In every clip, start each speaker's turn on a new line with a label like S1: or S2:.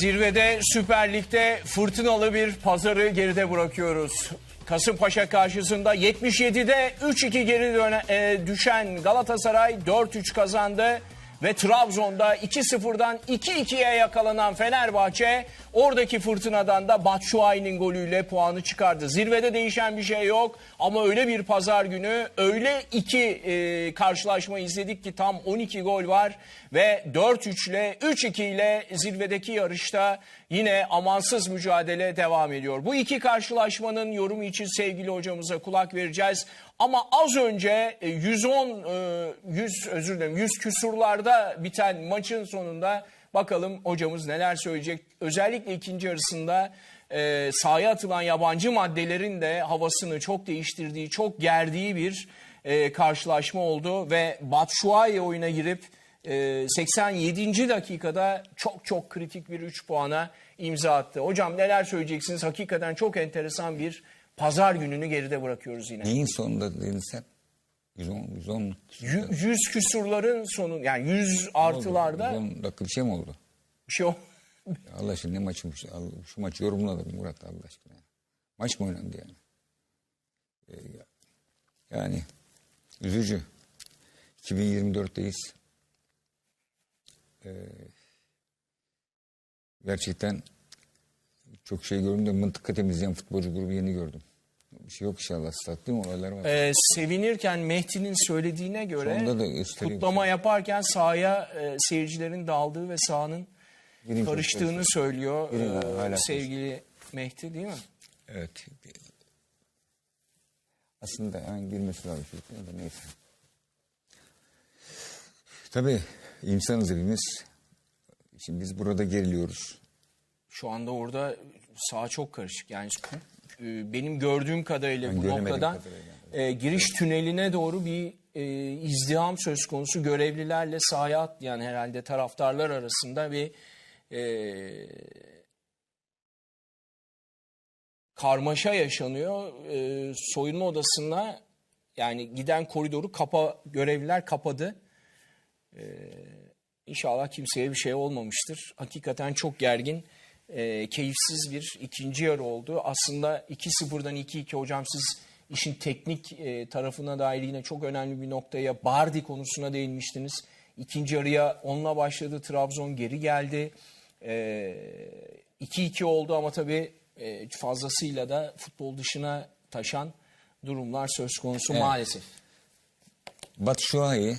S1: Zirvede Süper Lig'de fırtınalı bir pazarı geride bırakıyoruz. Kasımpaşa karşısında 77'de 3-2 geri döne, e, düşen Galatasaray 4-3 kazandı. Ve Trabzon'da 2-0'dan 2-2'ye yakalanan Fenerbahçe oradaki fırtınadan da Batshuayi'nin golüyle puanı çıkardı. Zirvede değişen bir şey yok ama öyle bir pazar günü öyle iki e, karşılaşma izledik ki tam 12 gol var ve 4-3 ile 3-2 ile zirvedeki yarışta yine amansız mücadele devam ediyor. Bu iki karşılaşmanın yorumu için sevgili hocamıza kulak vereceğiz. Ama az önce e, 110 e, 100 özür dilerim 100 küsurlarda biten maçın sonunda bakalım hocamız neler söyleyecek. Özellikle ikinci yarısında e, sahaya atılan yabancı maddelerin de havasını çok değiştirdiği, çok gerdiği bir e, karşılaşma oldu ve Batshuayi oyuna girip e, 87. dakikada çok çok kritik bir 3 puana imza attı. Hocam neler söyleyeceksiniz? Hakikaten çok enteresan bir pazar gününü geride bırakıyoruz yine.
S2: Neyin sonunda dedin sen? 110, 110,
S1: Yü- Yüz küsurların sonu yani yüz artılarda
S2: 110 dakika bir şey mi oldu?
S1: bir şey o.
S2: Ya Allah aşkına ne? Allah- Şu maçı yorumladım Murat Allah aşkına. Maç mı oynandı yani? Ee, ya- yani üzücü. 2024'teyiz. Ee, gerçekten çok şey gördüm de mıntıka temizleyen futbolcu grubu yeni gördüm. Bir şey yok inşallah. Stat değil mi? Olaylar var.
S1: Ee, sevinirken Mehdi'nin söylediğine göre
S2: Sonunda da gösteriyor.
S1: kutlama yaparken sahaya e, seyircilerin daldığı ve sahanın
S2: Gireyim
S1: karıştığını söylüyor
S2: Gireyim abi,
S1: e,
S2: hala
S1: sevgili Mehdi değil mi?
S2: Evet. Aslında hemen girmesi lazım çocuklar da neyse. Tabii insanız hepimiz. Şimdi biz burada geriliyoruz.
S1: Şu anda orada saha çok karışık. Yani e, benim gördüğüm kadarıyla
S2: Ben
S1: bu noktadan
S2: kadarıyla.
S1: e, giriş tüneline doğru bir e, izdiham söz konusu. Görevlilerle sahaya atlayan herhalde taraftarlar arasında bir e, karmaşa yaşanıyor. E, soyunma odasına yani giden koridoru kapa görevliler kapadı. İnşallah kimseye bir şey olmamıştır. Hakikaten çok gergin, e, keyifsiz bir ikinci yarı oldu. Aslında 2-0'dan 2-2 hocam siz işin teknik e, tarafına dair yine çok önemli bir noktaya Bardi konusuna değinmiştiniz. İkinci yarıya onunla başladı. Trabzon geri geldi. E, 2-2 oldu ama tabii e, fazlasıyla da futbol dışına taşan durumlar söz konusu maalesef.
S2: Batshuayi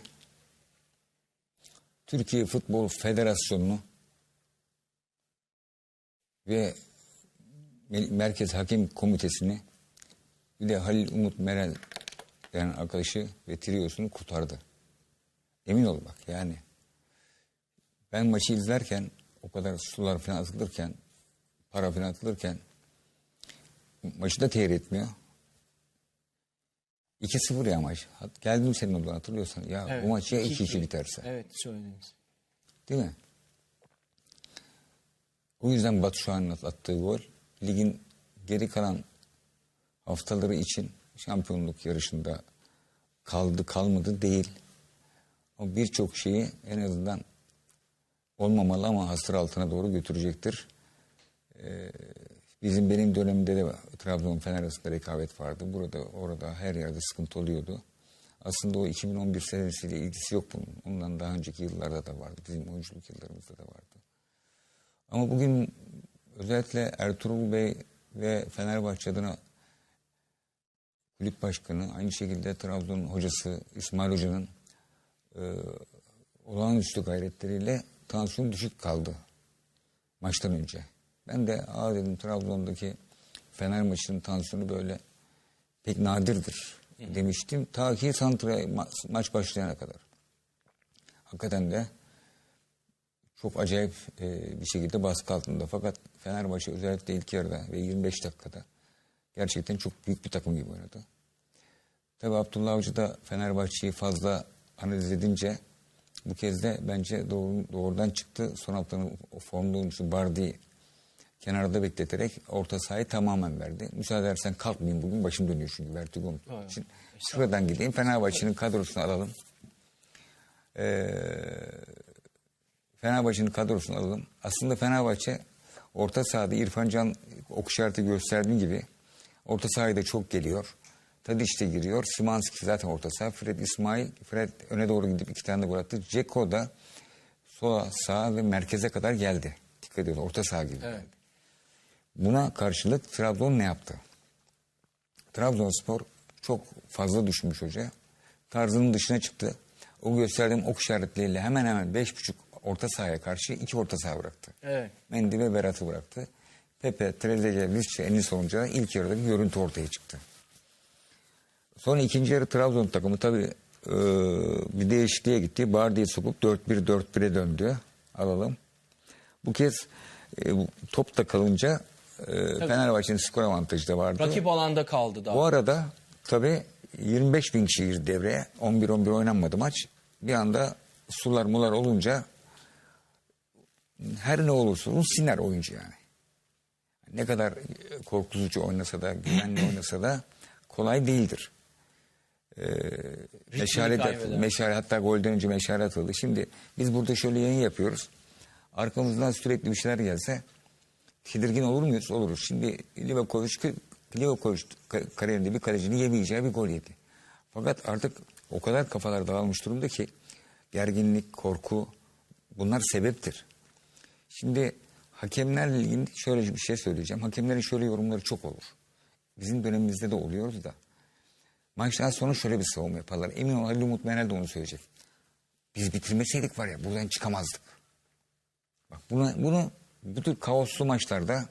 S2: Türkiye Futbol Federasyonu'nu ve Me- Merkez Hakem Komitesi'ni bir de Halil Umut Merel denen arkadaşı ve triyosunu kurtardı. Emin ol bak yani. Ben maçı izlerken o kadar sular falan atılırken para falan atılırken maçı da tehir etmiyor. 2-0 ya maç. Geldim senin odana hatırlıyorsan. Ya
S1: Evet,
S2: bu maç ya
S1: 2-2.
S2: 2-2 biterse.
S1: Evet söylediniz.
S2: Değil mi? O yüzden Batu Şahin'in attığı gol ligin geri kalan haftaları için şampiyonluk yarışında kaldı kalmadı değil. O birçok şeyi en azından olmamalı ama hasır altına doğru götürecektir. Ee, bizim benim dönemimde de Trabzon Fener arasında rekabet vardı. Burada orada her yerde sıkıntı oluyordu. Aslında o 2011 senesiyle ilgisi yok bunun. Ondan daha önceki yıllarda da vardı. Bizim oyunculuk yıllarımızda da vardı. Ama bugün özellikle Ertuğrul Bey ve Fenerbahçe adına kulüp başkanı aynı şekilde Trabzon hocası İsmail Hoca'nın e, olağanüstü gayretleriyle tansiyon düşük kaldı maçtan önce. Ben de aa dedim Trabzon'daki Fener maçının tansiyonu böyle pek nadirdir demiştim. Ta ki Santra ma- maç başlayana kadar. Hakikaten de çok acayip e, bir şekilde baskı altında. Fakat Fenerbahçe özellikle ilk yarıda ve 25 dakikada gerçekten çok büyük bir takım gibi oynadı. Tabii Abdullah Avcı da Fenerbahçe'yi fazla analiz edince bu kez de bence doğru, doğrudan çıktı. Son haftanın formda oyuncusu Bardi kenarda bekleterek orta sahayı tamamen verdi. Müsaade edersen kalkmayayım bugün başım dönüyor çünkü vertigom için. Şuradan gideyim Fenerbahçe'nin kadrosunu alalım. Ee, Fenerbahçe'nin kadrosunu alalım. Aslında Fenerbahçe Orta sahada İrfan Can ok işareti gösterdiği gibi orta sahaya da çok geliyor. Tadiç de giriyor. Simanski zaten orta saha. Fred İsmail. Fred öne doğru gidip iki tane de gol attı. Ceko da sola sağa ve merkeze kadar geldi. Dikkat ediyoruz. Orta saha gibi.
S1: Evet.
S2: Buna karşılık Trabzon ne yaptı? Trabzonspor çok fazla düşmüş hoca. Tarzının dışına çıktı. O gösterdiğim ok işaretleriyle hemen hemen beş buçuk orta sahaya karşı iki orta saha bıraktı.
S1: Evet.
S2: Mendy ve Berat'ı bıraktı. Pepe, Trezeguet, Lisce, Enis olunca ilk yarıda bir görüntü ortaya çıktı. Sonra ikinci yarı Trabzon takımı tabii e, bir değişikliğe gitti. Bardi'yi sokup 4-1-4-1'e döndü. Alalım. Bu kez e, top da kalınca e, Fenerbahçe'nin skor avantajı da vardı.
S1: Rakip alanda kaldı daha.
S2: Bu arada tabii 25 bin kişi girdi devreye. 11-11 oynanmadı maç. Bir anda sular mular olunca her ne olursa olsun siner oyuncu yani. Ne kadar e, korkutucu oynasa da, güvenli oynasa da kolay değildir. Ee,
S1: kaybeder.
S2: meşale hatta golden önce meşale atıldı. Şimdi biz burada şöyle yayın yapıyoruz. Arkamızdan sürekli bir şeyler gelse tedirgin olur muyuz? Oluruz. Şimdi Livakovic, Livakovic ka- kariyerinde bir kalecinin yemeyeceği bir gol yedi. Fakat artık o kadar kafalar dağılmış durumda ki gerginlik, korku bunlar sebeptir. Şimdi hakemlerle ilgili şöyle bir şey söyleyeceğim. Hakemlerin şöyle yorumları çok olur. Bizim dönemimizde de oluyordu da. Maçtan sonra şöyle bir savunma yaparlar. Emin ol Halil Umut Meral de onu söyleyecek. Biz bitirmeseydik var ya buradan çıkamazdık. Bak buna, bunu bu tür kaoslu maçlarda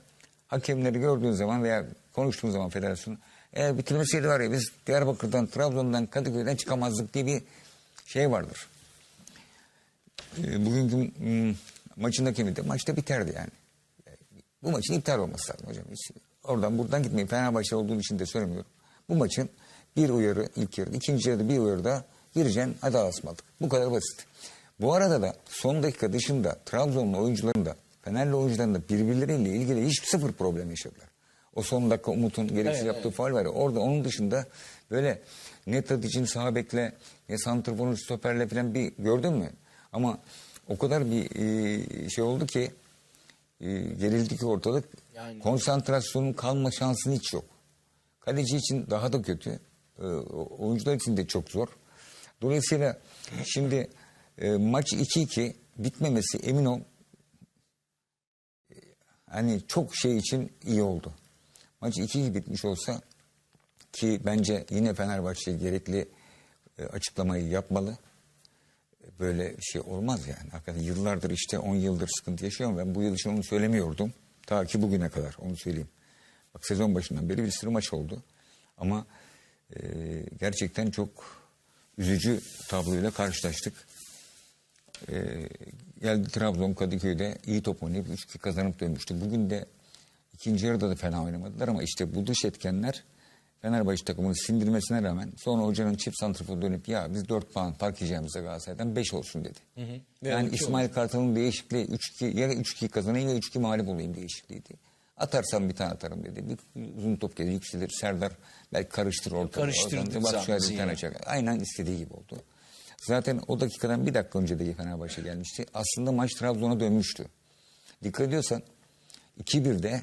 S2: hakemleri gördüğün zaman veya konuştuğun zaman federasyon eğer bitirmeseydi var ya biz Diyarbakır'dan, Trabzon'dan, Kadıköy'den çıkamazdık diye bir şey vardır. Ee, bugünkü mm, maçın hakemi de maçta biterdi yani. Bu maçın iptal olması lazım hocam. Hiç oradan buradan gitmeyin. Fenerbahçe olduğum için de söylemiyorum. Bu maçın bir uyarı ilk yarıda, ikinci yarıda bir uyarıda gireceksin hadi asmadık. Bu kadar basit. Bu arada da son dakika dışında Trabzonlu oyuncuların da Fenerli oyuncuların da birbirleriyle ilgili hiç sıfır problem yaşadılar. O son dakika Umut'un gereksiz
S1: Evet,
S2: yaptığı faul var ya orada onun dışında böyle ne Tadic'in sağ bekle ne Santrfor'un stoperle falan bir gördün mü? Ama o kadar bir e, şey oldu ki e, gerildi ki ortalık
S1: Yani-
S2: konsantrasyonun kalma şansın hiç yok. Kaleci için daha da kötü. E, oyuncular için de çok zor. Dolayısıyla şimdi e, maç 2-2 bitmemesi emin ol e, hani çok şey için iyi oldu. Maç 2-2 bitmiş olsa ki bence yine Fenerbahçe gerekli e, açıklamayı yapmalı. Böyle şey olmaz yani. Hakikaten yıllardır işte 10 yıldır sıkıntı yaşıyorum. Ben bu yıl için onu söylemiyordum. Ta ki bugüne kadar onu söyleyeyim. Bak sezon başından beri bir sürü maç oldu. Ama e, gerçekten çok üzücü tabloyla karşılaştık. E, geldi Trabzon Kadıköy'de iyi top oynayıp 3-2 kazanıp dönmüştü. Bugün de ikinci yarıda da fena oynamadılar ama işte bu dış etkenler Fenerbahçe takımını sindirmesine rağmen sonra hocanın çift santrafı dönüp ya biz 4 puan fark yiyeceğimize Galatasaray'dan 5 olsun dedi.
S1: Ve
S2: Yani
S1: 12
S2: İsmail Kartal'ın değişikliği 3-2 ya 3-2 kazanayım ya 3-2 mağlup olayım değişikliğiydi. Atarsam bir tane atarım dedi. Bir uzun top geldi yükselir. Serdar belki karıştır ortalığı.
S1: Karıştırdı
S2: bak şöyle bir tane çak. Aynen istediği gibi oldu. Zaten o dakikadan bir dakika önce de Fenerbahçe gelmişti. Aslında maç Trabzon'a dönmüştü. Dikkat ediyorsan 2-1'de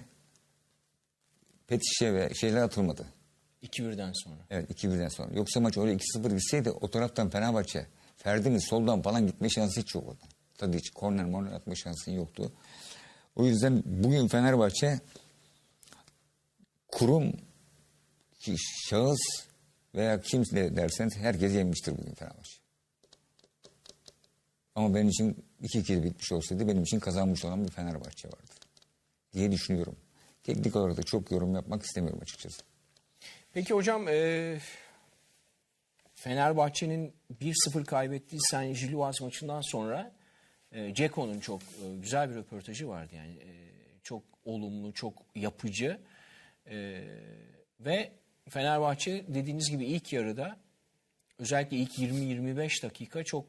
S2: Petişe ve şeyler atılmadı.
S1: 2-1'den sonra.
S2: Evet 2-1'den sonra. Yoksa maç öyle 2-0 bitseydi o taraftan Fenerbahçe Ferdi'nin soldan falan gitme şansı hiç yok orada. Tabii hiç korner morner atma şansı yoktu. O yüzden bugün Fenerbahçe kurum şahıs veya kimse derseniz herkes yenmiştir bugün Fenerbahçe. Ama benim için 2-2 bitmiş olsaydı benim için kazanmış olan bir Fenerbahçe vardı. Diye düşünüyorum. Teknik olarak da çok yorum yapmak istemiyorum açıkçası.
S1: Peki hocam e, Fenerbahçe'nin 1-0 kaybettiği San Gilloise maçından sonra e, Ceko'nun çok e, güzel bir röportajı vardı. Yani e, çok olumlu, çok yapıcı E, ve Fenerbahçe dediğiniz gibi ilk yarıda özellikle ilk 20-25 dakika çok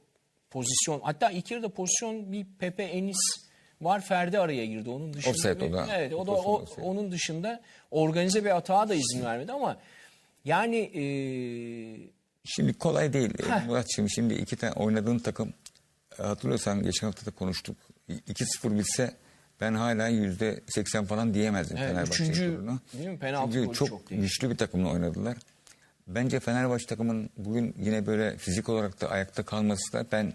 S1: pozisyon hatta ilk yarıda pozisyon bir Pepe Enis var Ferdi araya girdi onun dışında.
S2: Offside o da.
S1: Evet o da o, onun dışında organize bir hatağa da izin vermedi ama yani e,
S2: Şimdi kolay değil. Muratçığım. Şimdi iki tane oynadığın takım e, hatırlıyorsan geçen hafta da konuştuk. 2-0 bitse ben hala yüzde seksen falan diyemezdim
S1: Evet,
S2: Fenerbahçe
S1: üçüncü,
S2: skorunu.
S1: değil mi? Penaltı
S2: Çünkü çok,
S1: çok değil.
S2: güçlü bir takımla oynadılar. Bence Fenerbahçe takımın bugün yine böyle fizik olarak da ayakta kalması da ben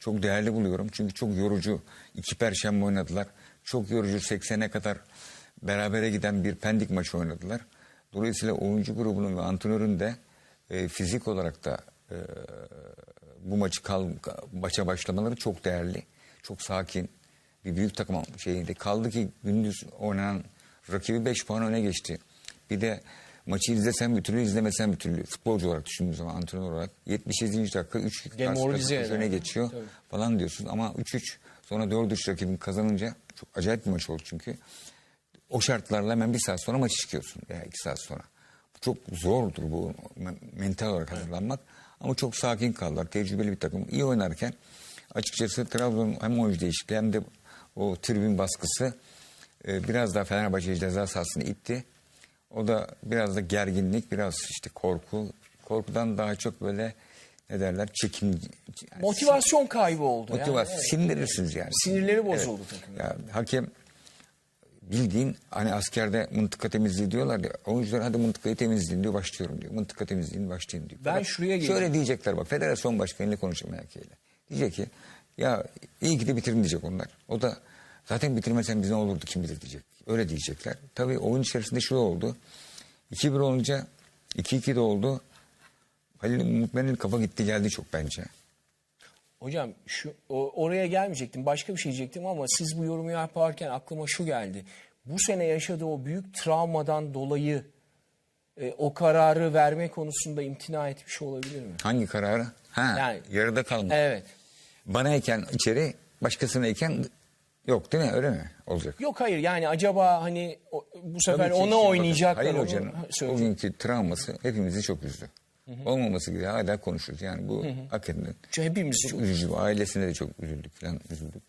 S2: çok değerli buluyorum. Çünkü çok yorucu iki perşembe oynadılar. Çok yorucu 80'e kadar berabere giden bir pendik maçı oynadılar. Dolayısıyla oyuncu grubunun ve antrenörün de e, fizik olarak da e, bu maçı kal, maça başlamaları çok değerli. Çok sakin bir büyük takım şeyinde. Kaldı ki gündüz oynanan rakibi 5 puan öne geçti. Bir de maçı izlesen bir türlü izlemesen bir türlü. Futbolcu olarak düşündüğün zaman antrenör olarak 77. dakika 3
S1: Demoralize eder.
S2: öne geçiyor
S1: Tabii.
S2: falan diyorsun. Ama 3-3 sonra 4-3 rakibin kazanınca çok acayip bir maç oldu çünkü. O şartlarla hemen bir saat sonra maçı çıkıyorsun veya iki saat sonra. Çok zordur bu men- mental olarak hazırlanmak. Ama çok sakin kaldılar. Tecrübeli bir takım. iyi oynarken açıkçası Trabzon'un hem oyuncu değişikliği hem de o tribün baskısı e, biraz daha Fenerbahçe ceza sahasını itti. O da biraz da gerginlik, biraz işte korku. Korkudan daha çok böyle ne derler çekim. yani
S1: Motivasyon kaybı oldu. yani.
S2: Motivasyon.
S1: Evet.
S2: Sinirlenirsiniz yani.
S1: Sinirleri bozuldu takımın.
S2: Ya, hakem bildiğin hani askerde mıntıka temizliği diyorlar ya. Oyuncular hadi mıntıkayı temizleyin diyor başlıyorum diyor. Mıntıka temizleyin başlayın diyor.
S1: Ben
S2: Fakat
S1: şuraya geleyim.
S2: Şöyle diyecekler bak federasyon başkanıyla konuşacağım MHK'yle. Diyecek ki ya iyi ki de bitirin diyecek onlar. O da zaten bitirmesen biz ne olurdu kim bilir diyecek. Öyle diyecekler. Tabii oyun içerisinde şu oldu. 2-1 olunca 2-2 de oldu. Halil Umutmen'in kafa gitti geldi çok bence.
S1: Hocam şu o- oraya gelmeyecektim. Başka bir şey diyecektim ama siz bu yorumu yaparken aklıma şu geldi. Bu sene yaşadığı o büyük travmadan dolayı e, o kararı verme konusunda imtina etmiş olabilir mi?
S2: Hangi kararı? Ha,
S1: Yani-
S2: yarıda kalma.
S1: Evet.
S2: Bana iken içeri, başkasına iken yok değil mi? Öyle mi olacak?
S1: Yok hayır yani acaba hani o- bu sefer
S2: Tabii ki
S1: ona
S2: şimdi bakın,
S1: oynayacaklar.
S2: Halil
S1: onu
S2: Hoca'nın
S1: söyleyecek.
S2: bugünkü travması hepimizi çok üzdü. Olmaması gibi hala konuşuyoruz. Yani bu hakikaten
S1: Çünkü hepimiz
S2: çok
S1: çok-
S2: üzücü. Ailesine de çok üzüldük falan üzüldük.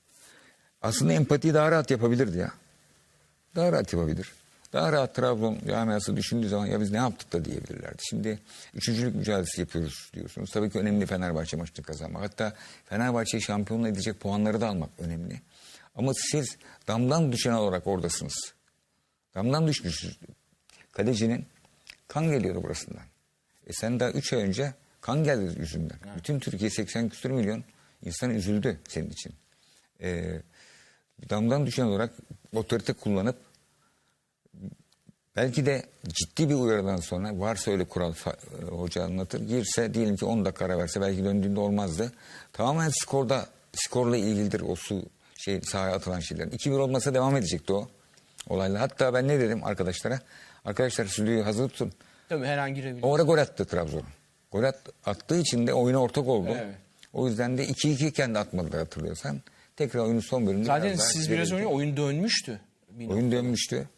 S2: Aslında empatiyi daha rahat yapabilirdi ya. Daha rahat yapabilir. Daha rahat Trabzon camiası düşündüğü zaman ya biz ne yaptık da diyebilirlerdi. Şimdi üçüncülük mücadelesi yapıyoruz diyorsunuz. Tabii ki önemli Fenerbahçe maçını kazanmak. Hatta Fenerbahçe'yi şampiyonluğa edecek puanları da almak önemli. Ama siz damdan düşen olarak oradasınız. Damdan düşmüşsünüz. Kalecinin kan geliyor burasından. E sen daha 3 ay önce kan geldi yüzünden. Bütün Türkiye 80 küsur milyon insan üzüldü senin için. E, damdan düşen olarak otorite kullanıp belki de ciddi bir uyarıdan sonra varsa öyle kural e, hoca anlatır girse diyelim ki 10 dakika ara verse belki döndüğünde olmazdı. Tamamen skorda skorla ilgilidir o su şey sahaya atılan şeylerin. 2-1 olmasa devam edecekti o olaylar. Hatta ben ne dedim arkadaşlara? Arkadaşlar stüdyoyu hazır tutun.
S1: Tabii her an girebilir.
S2: O ara gol attı Trabzon. Gol at, attığı için de oyuna ortak oldu.
S1: Evet.
S2: O yüzden de 2-2 iken de atmadılar hatırlıyorsan. Tekrar oyunun son bölümünde
S1: Zaten
S2: biraz
S1: siz biraz önce oyun dönmüştü. Bir
S2: Oyun dönmüştü.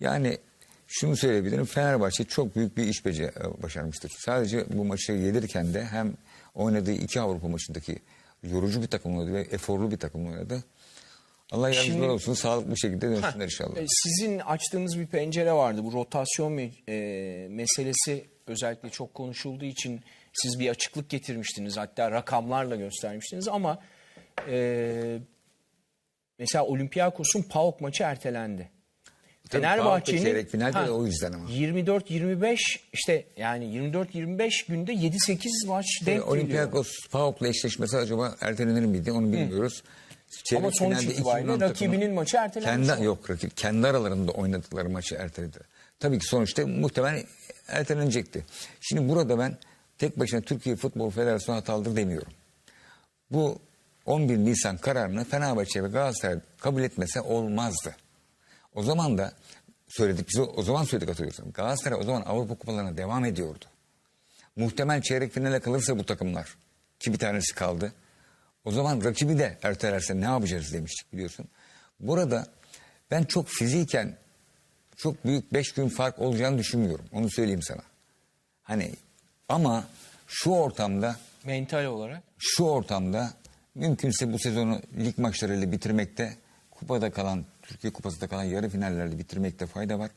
S2: Yani şunu söyleyebilirim. Fenerbahçe çok büyük bir iş bece başarmıştır. Sadece bu maçı gelirken de hem oynadığı iki Avrupa maçındaki yorucu bir takım oynadı ve eforlu bir takım oynadı. Allah yardımcılar
S1: Şimdi-
S2: olsun. Sağlıklı bir şekilde dönsünler inşallah.
S1: e, Sizin açtığınız bir pencere vardı. Bu rotasyon e, meselesi özellikle çok konuşulduğu için siz bir açıklık getirmiştiniz. Hatta rakamlarla göstermiştiniz ama e, mesela Olympiakos'un PAOK maçı ertelendi.
S2: Çeyrek finalde de o yüzden ama.
S1: 24-25 işte yani 24-25 günde 7-8 maç denk geliyor.
S2: Olympiakos PAOK'la eşleşmesi acaba ertelenir miydi onu bilmiyoruz. Çeyrek
S1: Ama sonuç
S2: finalde
S1: itibariyle
S2: takımı
S1: rakibinin maçı ertelenmiş
S2: Kendi, yok rakip, kendi aralarında oynadıkları maçı erteledi. Tabii ki sonuçta muhtemelen ertelenecekti. Şimdi burada ben tek başına Türkiye Futbol Federasyonu hatalıdır demiyorum. Bu 11 Nisan kararını Fenerbahçe ve Galatasaray kabul etmese olmazdı. O zaman da söyledik, biz o, o zaman söyledik hatırlıyorsun. Galatasaray o zaman Avrupa Kupalarına devam ediyordu. Muhtemel çeyrek finale kalırsa bu takımlar ki bir tanesi kaldı. O zaman rakibi de ertelerse ne yapacağız demiştik biliyorsun. Burada ben çok fiziken çok büyük 5 gün fark olacağını düşünmüyorum. Onu söyleyeyim sana. Hani ama şu ortamda
S1: Mental olarak.
S2: şu ortamda mümkünse bu sezonu lig maçlarıyla bitirmekte kupada kalan Türkiye Kupası'nda kalan yarı finallerle bitirmekte fayda var.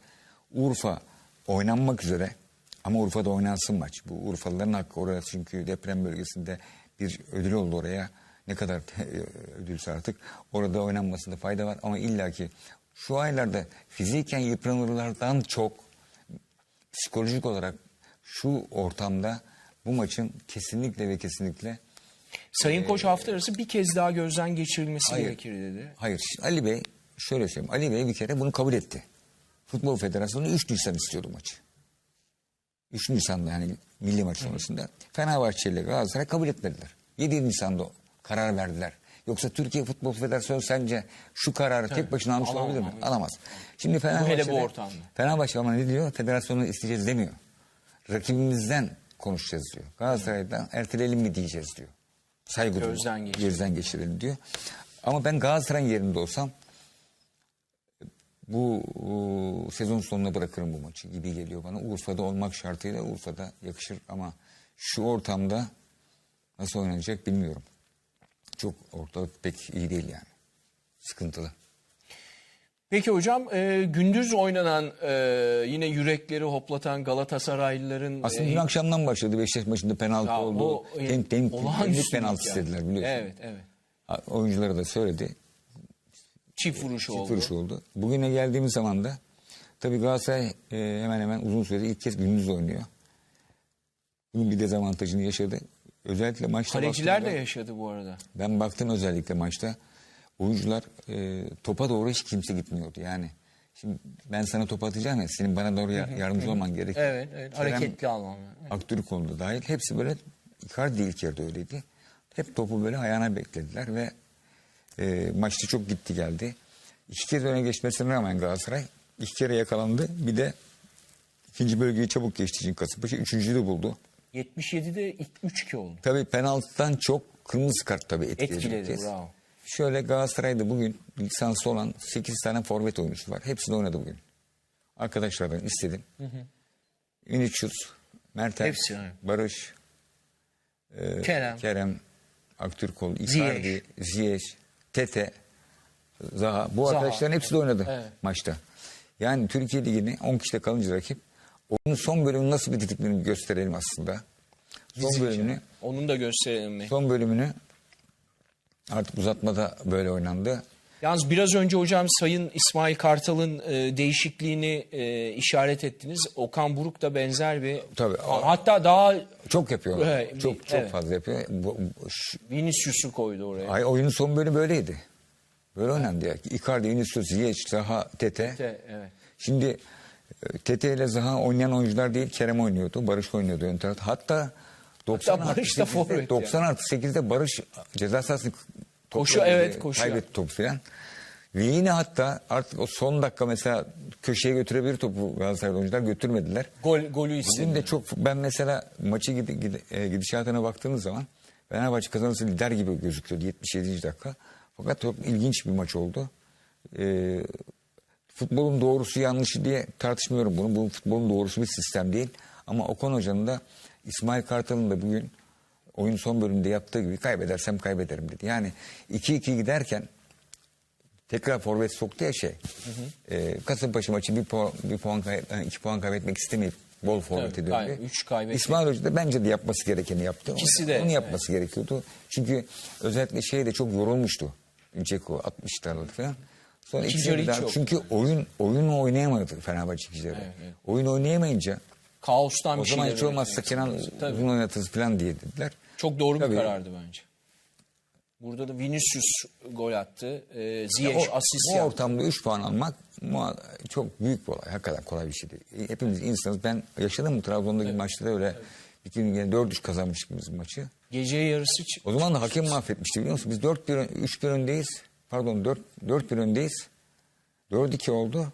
S2: Urfa oynanmak üzere ama Urfa'da oynansın maç. Bu Urfalıların hakkı orası çünkü deprem bölgesinde bir ödül oldu oraya. Ne kadar ödülse artık orada oynanmasında fayda var ama illaki şu aylarda fiziken yıpranırlardan çok psikolojik olarak şu ortamda bu maçın kesinlikle ve kesinlikle
S1: Sayın Koç hafta arası bir kez daha gözden geçirilmesi
S2: Hayır.
S1: gerekir dedi.
S2: Hayır. Ali Bey şöyle söyleyeyim. Ali Bey bir kere bunu kabul etti. Futbol Federasyonu 3 Nisan istiyordu maçı. 3 Nisan'da yani milli maç sonrasında Fenerbahçe ile Galatasaray kabul etmediler. 7 Nisan'da karar verdiler. Yoksa Türkiye Futbol Federasyonu sence şu kararı tek başına almış
S1: Alamam
S2: olabilir mi?
S1: abi.
S2: Alamaz. Şimdi
S1: hele
S2: Fenerbahçe
S1: bu ortamda.
S2: Fenerbahçe ama ne diyor? Federasyonu isteyeceğiz demiyor. Rakibimizden konuşacağız diyor. Galatasaray'dan erteleyelim mi diyeceğiz diyor. Saygı.
S1: Gözden geçirelim.
S2: Gözden geçirelim diyor. Ama ben Galatasaray'ın yerinde olsam bu e, sezon sonuna bırakırım bu maçı gibi geliyor bana. Urfa'da olmak şartıyla Urfa'da yakışır ama şu ortamda nasıl oynanacak bilmiyorum. Çok ortalık pek iyi değil yani. Sıkıntılı.
S1: Peki hocam e, gündüz oynanan e, yine yürekleri hoplatan Galatasaraylıların
S2: Aslında
S1: e,
S2: dün akşamdan başladı Beşiktaş maçında penaltı
S1: ya
S2: oldu.
S1: o, e,
S2: Tem, tem, temlik penaltı
S1: yani.
S2: istediler biliyorsun.
S1: Evet evet.
S2: Oyunculara da söyledi.
S1: Çift vuruşu oldu.
S2: Vuruş oldu. Bugüne geldiğimiz zaman da tabii Galatasaray e, hemen hemen uzun süredir ilk kez gündüz oynuyor. Bunun bir dezavantajını yaşadı. Özellikle maçta
S1: Kaleciler de
S2: baktığımda-
S1: yaşadı bu arada.
S2: Ben baktım özellikle maçta. Oyuncular e, topa doğru hiç kimse gitmiyordu. Yani şimdi ben sana top atacağım ya senin bana doğru ya- yardımcı olman gerekiyor.
S1: Evet, evet.
S2: Kerem
S1: hareketli almam.
S2: Aktürkoğlu da dahil hepsi böyle Icardi ilk yarıda öyleydi. Hep topu böyle ayağına beklediler ve e, maçta çok gitti geldi. İki kez öne geçmesine rağmen Galatasaray iki kere yakalandı. Bir de ikinci bölgeyi çabuk geçtiği için Kasımpaşa üçüncüyü de buldu.
S1: 77'de ilk 3-2 oldu.
S2: Tabii penaltıdan çok kırmızı kart tabii etkiledi.
S1: Etkiledi, bravo.
S2: Şöyle Galatasaray'da bugün lisanslı olan 8 tane forvet oyuncusu var. Hepsi de oynadı bugün. Arkadaşlardan istedim. Vinicius, Mertens,
S1: Hepsi.
S2: Barış, e,
S1: Kerem.
S2: Kerem, Aktürkoğlu,
S1: Ziyech.
S2: Ziyech, Tete, Zaha. Bu
S1: Zaha,
S2: arkadaşların hepsi de oynadı
S1: Evet.
S2: maçta. Yani Türkiye Ligi'ni 10 kişide kalınca rakip oyunun son bölümünü nasıl bitirdiklerini gösterelim aslında. Son bölümünü
S1: Onun da gösterelim mi?
S2: Son bölümünü artık uzatmada böyle oynandı.
S1: Yalnız biraz önce hocam Sayın İsmail Kartal'ın e, değişikliğini e, işaret ettiniz. Okan Buruk da benzer bir...
S2: Tabii.
S1: Ha- Hatta daha
S2: Çok yapıyor.
S1: Evet,
S2: çok çok
S1: evet.
S2: fazla yapıyor. Bu, bu- şu-
S1: Vinicius'u koydu oraya.
S2: ay oyunun son bölümü böyleydi. Böyle oynandı ya. Icardi, Vinicius, Ziyech, Zaha, Tete.
S1: De- evet.
S2: Şimdi e, Tete ile Zaha oynayan oyuncular değil. Kerem oynuyordu. Barış oynuyordu ön tarafta. Hatta 90
S1: Hatta Barış da
S2: 8'de
S1: forvet
S2: 90 artı 8'de Barış ceza sahasını
S1: Koşu, evet, koşuyor.
S2: Kaybetti topu filan. Ve yine hatta artık o son dakika mesela köşeye götürebilir topu Galatasaray oyuncular götürmediler.
S1: Gol, golü istedi.
S2: Bugün de çok ben mesela maçı gidi, gidi- e, gidişatına baktığınız zaman Fenerbahçe kazanırsa lider gibi gözüküyordu 77. dakika. Fakat çok ilginç bir maç oldu. E, futbolun doğrusu yanlışı diye tartışmıyorum bunu. Bu futbolun doğrusu bir sistem değil. Ama Okan Hoca'nın da İsmail Kartal'ın da bugün oyun son bölümünde yaptığı gibi kaybedersem kaybederim dedi. Yani 2-2 giderken tekrar forvet soktu ya şey. E, Kasımpaşa maçı bir puan, bir puan iki puan kaybetmek istemeyip bol
S1: Tabii,
S2: döndü.
S1: aynen, üç.
S2: İsmail Hoca da bence de yapması gerekeni yaptı.
S1: İkisi de,
S2: Onu yapması gerekiyordu. Çünkü özellikle şey de çok yorulmuştu. Ceko 60 tane falan. Sonra
S1: İkinci yarı hiç yok.
S2: çünkü oyun oyunu oynayamadı Fenerbahçe ikinci yarıda.
S1: Evet, evet.
S2: Oyun oynayamayınca
S1: Kaostan
S2: o
S1: bir
S2: zaman
S1: şeyler
S2: hiç olmazsa Kenan
S1: istiyorsun. Tabii.
S2: uzun oynatırız falan diye dediler.
S1: Çok doğru
S2: Tabii.
S1: bir karardı bence. Burada da Vinicius gol attı. E, Ziyech
S2: O-
S1: asist
S2: bu
S1: yaptı.
S2: ortamda 3 puan almak mua- çok büyük bir olay. Hakikaten kolay bir şey değil. Hepimiz insanız. Ben yaşadım mı Trabzon'daki maçta da öyle. Bir gün yine 4-3 kazanmıştık biz maçı.
S1: Gece yarısı ç-
S2: O zaman da hakem mahvetmişti biliyor musun? Biz 4 1 3 1 öndeyiz. Pardon 4 4 1 öndeyiz. 4 2 oldu.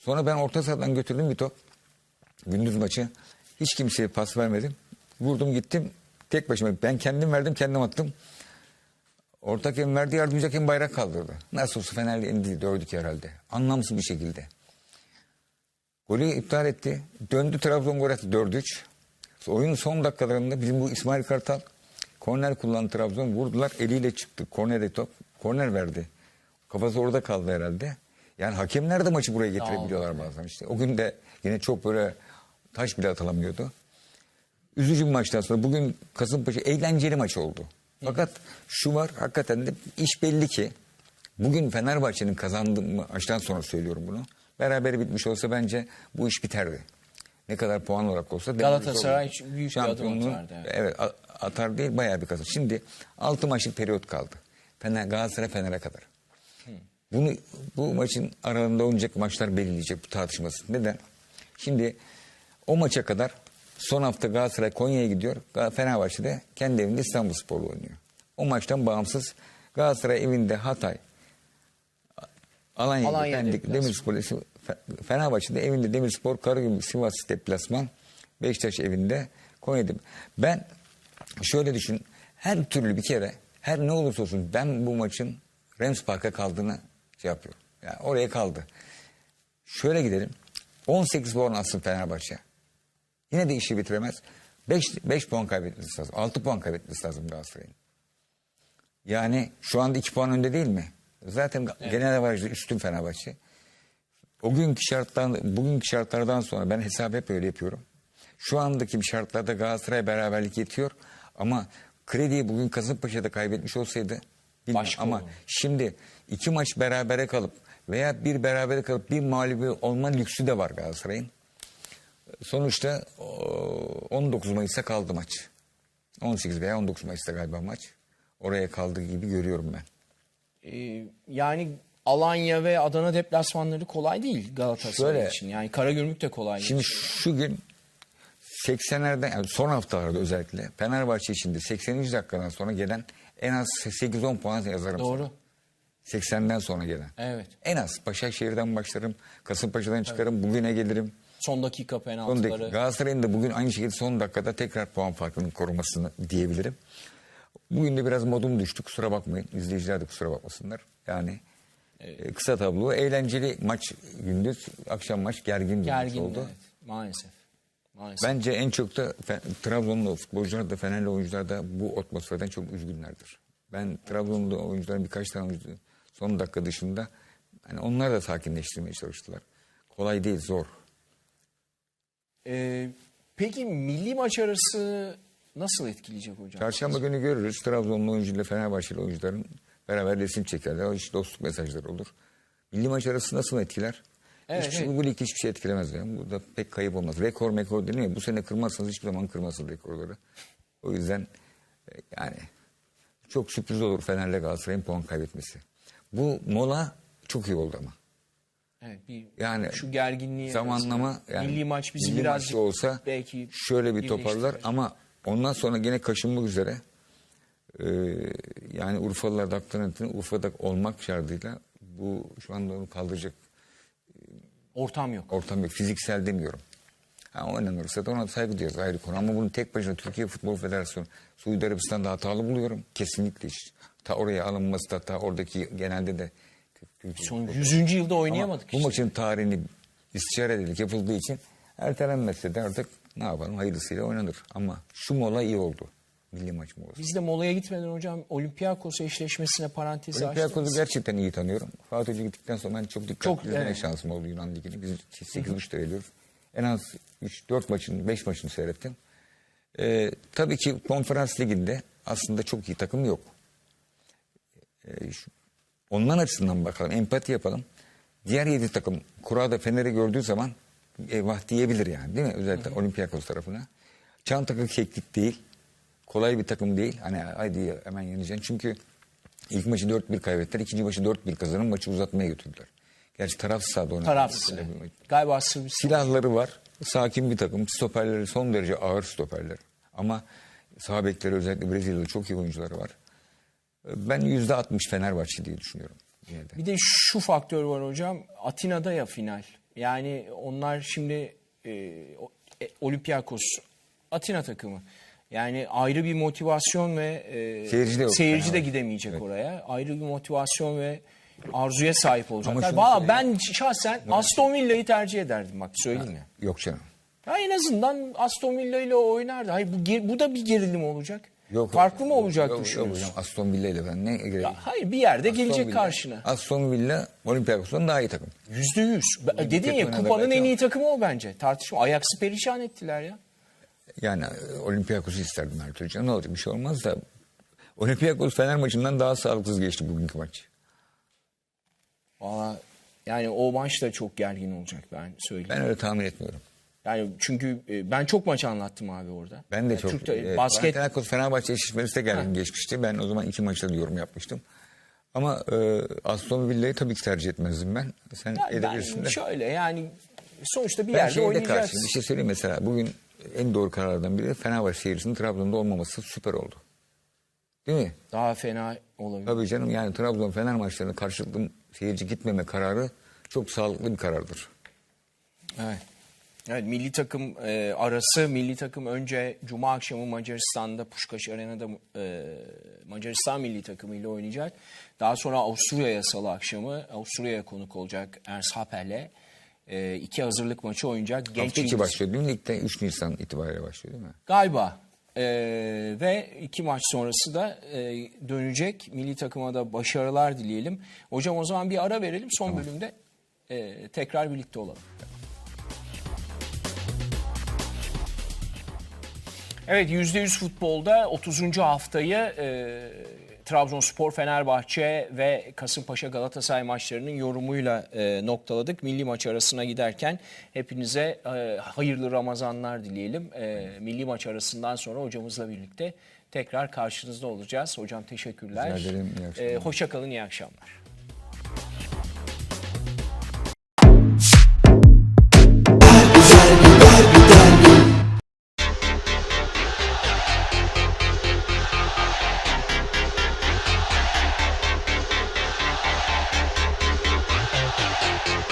S2: Sonra ben orta sahadan götürdüm bir top. Gündüz maçı. Hiç kimseye pas vermedim. Vurdum gittim. Tek başıma ben kendim verdim kendim attım. Orta hakem verdi yardımcı hakem bayrak kaldırdı. Nasıl olsa Fener'le indi 4 2 herhalde. Anlamsız bir şekilde. Golü iptal etti. Döndü Trabzon gol attı 4-3. Oyunun son dakikalarında bizim bu İsmail Kartal korner kullandı Trabzon. Vurdular eliyle çıktı. Kornerde top. Korner verdi. Kafası orada kaldı herhalde. Yani hakemler de maçı buraya getirebiliyorlar bazen işte. O gün de yine çok böyle taş bile atılamıyordu. Üzücü bir maçtan sonra bugün Kasımpaşa eğlenceli maç oldu. Fakat şu var hakikaten de iş belli ki bugün Fenerbahçe'nin kazandığı maçtan sonra söylüyorum bunu. Beraber bitmiş olsa bence bu iş biterdi. Ne kadar puan olarak olsa.
S1: Galatasaray büyük bir adım atardı, evet.
S2: Evet a- atar değil bayağı bir kazan. Şimdi 6 maçlık periyot kaldı. Fener, Galatasaray Fener'e kadar. Bunu bu maçın aralarında oynayacak maçlar belirleyecek bu tartışması. Neden? Şimdi o maça kadar son hafta Galatasaray Konya'ya gidiyor. Gal- Fenerbahçe de kendi evinde İstanbulspor'la oynuyor. O maçtan bağımsız Galatasaray evinde Hatay, Alanya,
S1: Alanya
S2: Pendik. Demirspor, Fe- Fenerbahçe'de evinde Demirspor, Karagümrük, Sivas deplasman, Beşiktaş evinde Konya'da. Ben şöyle düşün, her türlü bir kere, her ne olursa olsun ben bu maçın Rams Park'a kaldığını şey yapıyorum. Yani oraya kaldı. Şöyle gidelim. 18 puan alsın Fenerbahçe. Yine de işi bitiremez. 5, 5 puan kaybetmesi lazım. 6 puan kaybetmesi lazım Galatasaray'ın. Yani şu anda 2 puan önde değil mi? Zaten genel avarajda üstün Fenerbahçe. O günkü şarttan, bugünkü şartlardan sonra ben hesap hep öyle yapıyorum. Şu andaki bir şartlarda Galatasaray beraberlik yetiyor. Ama krediyi bugün Kasımpaşa'da kaybetmiş olsaydı.
S1: Başka
S2: ama
S1: olurdu.
S2: şimdi iki maç berabere kalıp veya bir berabere kalıp bir mağlubi olma lüksü de var Galatasaray'ın. Sonuçta o, 19 Mayıs'ta kaldı maç. 18 veya 19 Mayıs'ta galiba maç. Oraya kaldığı gibi görüyorum ben.
S1: Ee, yani Alanya ve Adana deplasmanları kolay değil Galatasaray
S2: Şöyle-
S1: için. Yani Karagümrük de kolay değil.
S2: Şimdi şu gün 80'lerden yani son haftalarda özellikle Fenerbahçe için de 80. dakikadan sonra gelen en az 8-10 puan yazarım. sana.
S1: Doğru.
S2: 80'den sonra gelen.
S1: Evet.
S2: En az Başakşehir'den başlarım, Kasımpaşa'dan çıkarım, bugüne gelirim.
S1: Son dakika
S2: Son
S1: penaltıları.
S2: dakika, Galatasaray'ın da bugün aynı şekilde son dakikada tekrar puan farkının korumasını diyebilirim. Bugün de biraz modum düştü kusura bakmayın. İzleyiciler de kusura bakmasınlar. Yani e, kısa tablo eğlenceli maç gündüz, akşam maç gergin bir maç
S1: Gergin
S2: oldu.
S1: evet. Maalesef. Maalesef.
S2: Bence en çok da Trabzonlu futbolcular da Fenerli oyuncular da bu atmosferden çok üzgünlerdir. Ben Trabzonlu oyuncuların birkaç tane oyuncu son dakika dışında hani onlar da sakinleştirmeye çalıştılar. Kolay değil zor.
S1: Ee, peki milli maç arası nasıl etkileyecek hocam?
S2: Çarşamba günü görürüz Trabzonlu oyuncu ile Fenerbahçeli oyuncuların beraber resim çekerler. O iş dostluk mesajları olur. Milli maç arası nasıl etkiler?
S1: Evet,
S2: hiçbir,
S1: evet.
S2: Bu lig hiçbir şey etkilemez. Yani. Bu da pek kayıp olmaz. Rekor mekor deniyor Bu sene kırmazsanız hiçbir zaman kırmazsınız rekorları. O yüzden e, yani çok sürpriz olur Fener'le Galatasaray'ın puan kaybetmesi. Bu mola çok iyi oldu ama.
S1: Evet, bir,
S2: Yani
S1: şu gerginliği
S2: zamanlama yani
S1: milli maç bizi
S2: milli
S1: birazcık
S2: olsa
S1: belki
S2: şöyle bir toparlar ama ondan sonra gene kaşınmak üzere e, yani Urfalılar da Urfa'da olmak şartıyla bu şu anda onu kaldıracak
S1: ortam yok.
S2: ortam yok. Fiziksel demiyorum. Ha, oynanırsa da ona saygı duyuyoruz ayrı konu. Ama bunu tek başına Türkiye Futbol Federasyonu Suudi Arabistan'da hatalı buluyorum. Kesinlikle hiç. Ta oraya alınması da ta oradaki genelde de
S1: Son 100. yılda
S2: ama
S1: oynayamadık
S2: bu
S1: işte.
S2: maçın tarihini istişare edildik yapıldığı için ertelenmezse de artık ne yapalım hayırlısıyla oynanır. Ama şu mola iyi oldu. Milli maç molası.
S1: Biz de molaya gitmeden hocam Olympiakos eşleşmesine parantezi açtık.
S2: Olympiakos'u gerçekten iyi tanıyorum. Fatih Hoca gittikten sonra ben çok dikkatli
S1: Çok,
S2: izleme
S1: evet.
S2: şansım oldu Yunan Ligi'ni. Biz 8.5 veriyoruz. En az 3-4 maçın, 5 maçını seyrettim. Ee, tabii ki konferans liginde aslında çok iyi takım yok. Ee, şu- ondan açısından bakalım, empati yapalım. Diğer 7 takım kurada Fener'i gördüğü zaman eyvah diyebilir yani değil mi? Özellikle Olympiakos tarafına. Çantaka keklik değil. Kolay bir takım değil. Hani haydi hemen yeneceksin. Çünkü ilk maçı 4-1 kaybettiler. ikinci maçı 4-1 kazanıp maçı uzatmaya götürdüler. Gerçi tarafsız sahada oynadılar.
S1: Tarafsız. Galiba Sırbistan.
S2: Silahları var. Sakin bir takım. Stoperleri son derece ağır stoperler. Ama sağ bekleri özellikle Brezilya'da çok iyi oyuncuları var. Ben %60 Fenerbahçe diye düşünüyorum.
S1: Bir de şu faktör var hocam. Atina'da ya final. Yani onlar şimdi e, e, Olympiakos Atina takımı. Yani ayrı bir motivasyon ve e,
S2: Seyirci de yok.
S1: seyirci de gidemeyecek
S2: Evet.
S1: oraya. Ayrı bir motivasyon ve arzuya sahip olacaklar. Valla ben şahsen Aston Villa'yı tercih ederdim bak söyleyeyim mi?
S2: Yok canım.
S1: Ya en azından Aston Villa ile oynardı. Hayır bu, bu da bir gerilim olacak.
S2: Yok,
S1: Farklı mı olacak
S2: yok, yok
S1: düşünüyorsun?
S2: hocam. Aston Villa ile ben ne gerek?
S1: Ya hayır bir yerde
S2: Aston
S1: gelecek
S2: Villa-
S1: karşına.
S2: Aston Villa Olympiakos'tan daha iyi takım.
S1: Yüzde yüz. Dedin ya kupanın en iyi takımı o bence. Tartışma. Ajax'ı perişan ettiler ya.
S2: Yani e, Olympiakos'u isterdim her türlü. Ne olacak bir şey olmaz da Olympiakos Fener maçından daha sağlıksız geçti bugünkü maç.
S1: Valla yani o maç da çok gergin olacak ben söyleyeyim.
S2: Ben öyle tahmin etmiyorum.
S1: Yani çünkü e, ben çok maç anlattım abi orada.
S2: Ben de
S1: Yani
S2: çok...
S1: Türk'te
S2: e,
S1: basket
S2: Olympiakos Fenerbahçe eşleşmesi de gergin geçmişti. Ben o zaman iki maçta da yorum yapmıştım. Ama e, Aston Villa'yı tabii ki tercih etmezdim ben. Sen
S1: Yani
S2: edebilirsin
S1: ben
S2: de.
S1: şöyle yani sonuçta bir
S2: Ben
S1: yerde oynayacağız.
S2: karşıyım. Bir şey söyleyeyim mesela. Bugün en doğru kararlardan biri Fenerbahçe seyircisinin Trabzon'da olmaması süper oldu. Değil mi?
S1: Daha fena olabilir.
S2: Tabii canım yani Trabzon Fener maçlarına karşılıklı seyirci gitmeme kararı çok sağlıklı bir karardır.
S1: Evet. Evet milli takım e, arası milli takım önce Cuma akşamı Macaristan'da Puşkaş Arena'da e, Macaristan milli takımı ile oynayacak. Daha sonra Avusturya'ya salı akşamı Avusturya'ya konuk olacak Ernst Happel'le. E, iki hazırlık maçı oynayacak. Genç
S2: Hafta içi
S1: İngiliz-
S2: başlıyor. Dün ligde 3 Nisan itibariyle başlıyor değil mi?
S1: Galiba. E, ve iki maç sonrası da e, dönecek. Milli takıma da başarılar dileyelim. Hocam o zaman bir ara verelim. Son bölümde e, tekrar birlikte olalım. Evet %100 futbolda 30. haftayı e, Trabzonspor, Fenerbahçe ve Kasımpaşa Galatasaray maçlarının yorumuyla e, noktaladık. Milli maç arasına giderken hepinize e, hayırlı Ramazanlar dileyelim. E, milli maç arasından sonra hocamızla birlikte tekrar karşınızda olacağız. Hocam teşekkürler.
S2: Rica ederim, iyi akşamlar.
S1: E, hoşça kalın, iyi akşamlar.